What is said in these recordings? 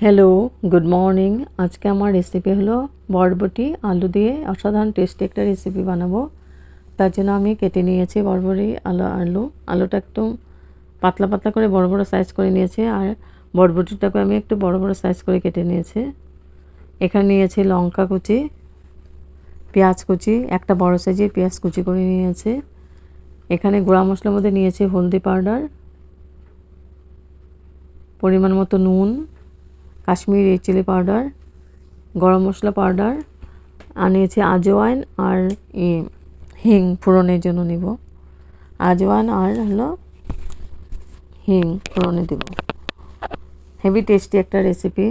Hello good morning আজকে আমার recipe হলো বরবটি, আলু দিয়ে অসাধারণ টেস্টি একটা রেসিপি বানাবো। তার জন্য আমি কেটে নিয়েছি বরবটি, আলু আলু। আলুটা একটু পাতলা পাতলা করে বড় বড় সাইজ করে নিয়েছি আর বরবটিটাকে আমি একটু বড় বড় সাইজ করে কেটে নিয়েছি। এখানে নিয়েছি লঙ্কা কুচি, পেঁয়াজ কুচি, একটা বড় সাইজের পেঁয়াজ কুচি করে নিয়েছি। এখানে গুঁড়া মশলার মধ্যে নিয়েছি হলদি পাউডার, পরিমাণ মতো নুন কাশ্মীরি চিলি পাউডার, গরম মশলা পাউডার, আর নিয়েছি আজওয়াইন আর হিং ফোড়নের জন্য নিব। আজওয়াইন আর হলো হিং ফোড়নে দেব। হেভি টেস্টি একটা রেসিপি,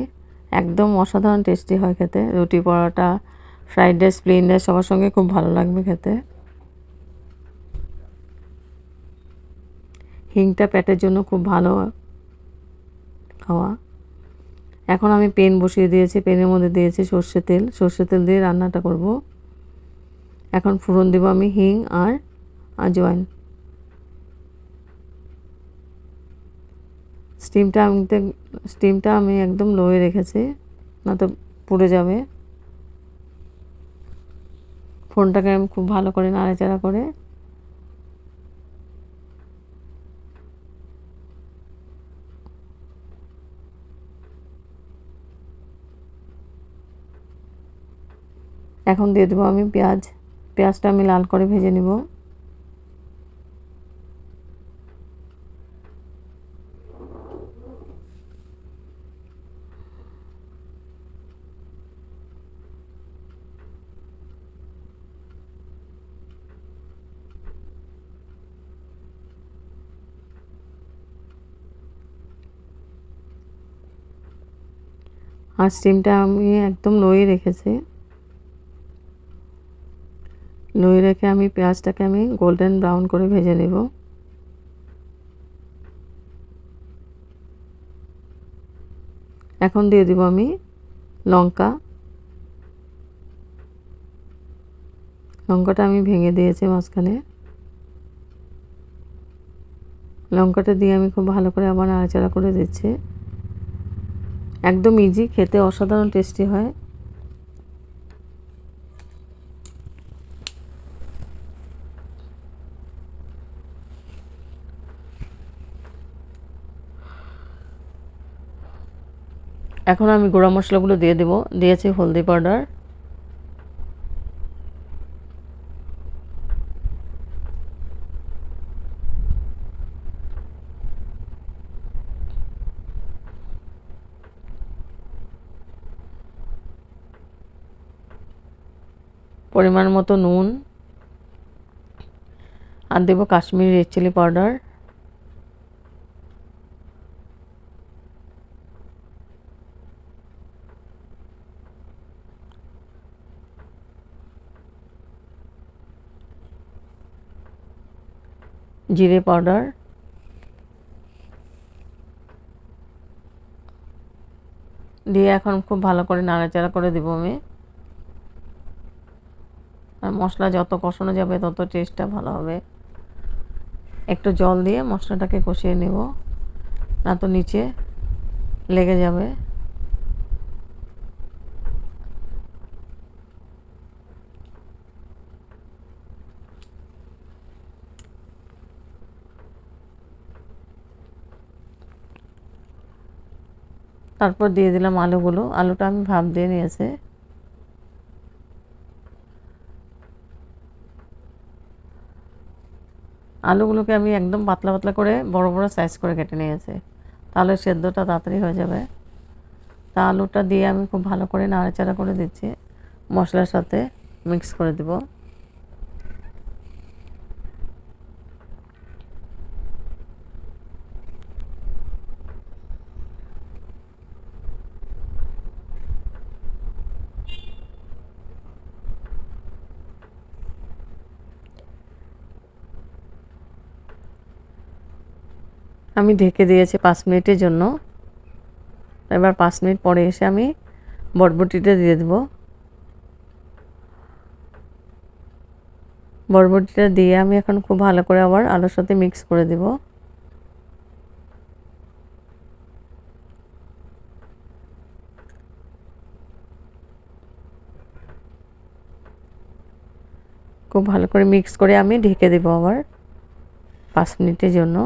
একদম অসাধারণ টেস্টি হয় খেতে। রুটি paratha, fried rice, plain rice, সবার সঙ্গে খুব ভালো লাগবে খেতে। হিংটা পেটের জন্য খুব ভালো খাওয়া। এখন আমি পেন বসিয়ে দিয়েছি, পেনের মধ্যে দিয়েছি সর্ষে তেল। সর্ষে তেল দিয়ে রান্নাটা করব। এখন ফুরন দেবো আমি হিং আর আজওয়াইন স্টিমটা আমি স্টিমটা আমি একদম লোয়ে রেখেছি না তো পুড়ে যাবে। ফোনটাকে আমি খুব ভালো করে নাড়াচাড়া করে এখন দিয়ে দেবো আমি পেঁয়াজ। পেঁয়াজটা আমি লাল করে ভেজে নেব। আর স্টিমটা আমি একদম লোয়ে রেখেছি। লই রেখে আমি পেঁয়াজটাকে আমি গোল্ডেন ব্রাউন করে ভেজে নেব। এখন দিয়ে দিব আমি লঙ্কা। লঙ্কাটা আমি ভেঙে দিয়েছি মাঝখানে। লঙ্কাটা দিয়ে আমি খুব ভালো করে আবার নাড়াচাড়া করে দিচ্ছি। একদম ইজি খেতে অসাধারণ টেস্টি হয়। এখন আমি গুঁড়া মশলাগুলো দিয়ে দেব। দিয়েছি হলদি পাউডার। পরিমাণ মতো নুন। আর দেবো কাশ্মীরি রেড চিলি পাউডার। জিরে পাউডার, দিয়ে এখন খুব ভালো করে নাড়াচাড়া করে দেবো আমি। আর মশলা যত কষানো যাবে তত টেস্টটা ভালো হবে। একটু জল দিয়ে মশলাটাকে কষিয়ে নেব। না তো নিচে লেগে যাবে। তারপর দিয়ে দিলাম আলুগুলো। আলুটা আমি ভাপ দিয়ে নিয়েছি। আলুগুলোকে আমি একদম পাতলা পাতলা করে বড় বড় সাইজ করে কেটে নিয়েছি। তাহলে সেদ্ধটা তাড়াতাড়ি হয়ে যাবে। তা আলুটা দিয়ে আমি খুব ভালো করে নাড়াচাড়া করে দিচ্ছি। মশলার সাথে মিক্স করে দেবো। আমি ঢেকে দিয়েছি পাঁচ মিনিটের জন্য। এবার পাঁচ মিনিট পরে এসে আমি বরবটিটা দিয়ে দেবো। বরবটিটা দিয়ে আমি এখন খুব ভালো করে আবার আলুর সাথে মিক্স করে দেব। খুব ভালো করে মিক্স করে আমি ঢেকে দেবো আবার পাঁচ মিনিটের জন্য।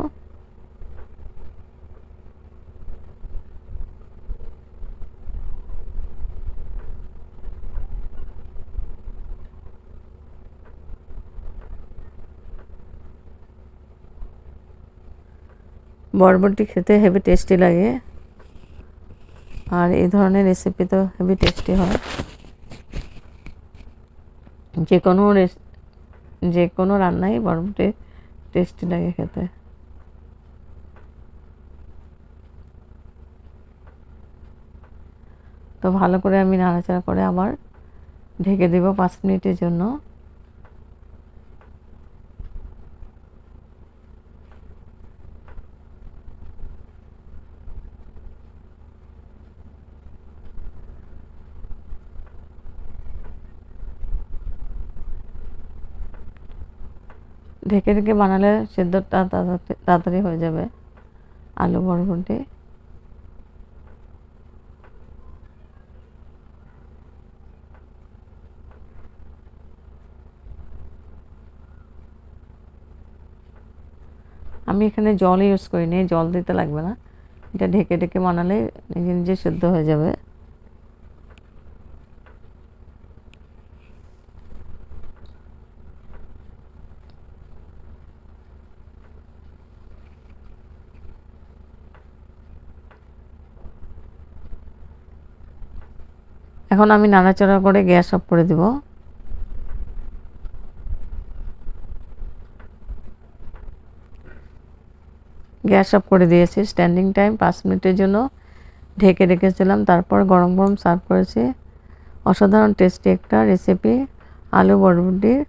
বরবটি খেতে হেভি টেস্টি লাগে। আর এই ধরনের রেসিপি তো হেভি টেস্টি হয়। যে কোনো যে কোনো রান্নাই বরবটি টেস্টি লাগে খেতে। তো ভালো করে আমি নাড়াচাড়া করে আবার ঢেকে দেব পাঁচ মিনিটের জন্য। ঢেকে ঢেকে বানালে সেদ্ধটা তাড়াতাড়ি হয়ে যাবে। আলু, বরবটি। আমি এখানে জল ইউজ করিনি, জল দিতে লাগবে না। এটা ঢেকে ঢেকে বানালে নিজে নিজে সেদ্ধ হয়ে যাবে। এখন আমি নাড়াচাড়া করে গ্যাস অফ করে দেব। গ্যাস অফ করে দিয়েছি, স্ট্যান্ডিং টাইম পাঁচ মিনিটের জন্য। ঢেকে রেখেছিলাম, তারপর গরম গরম সার্ভ করেছি। অসাধারণ টেস্টি একটা রেসিপি, আলু বরবটির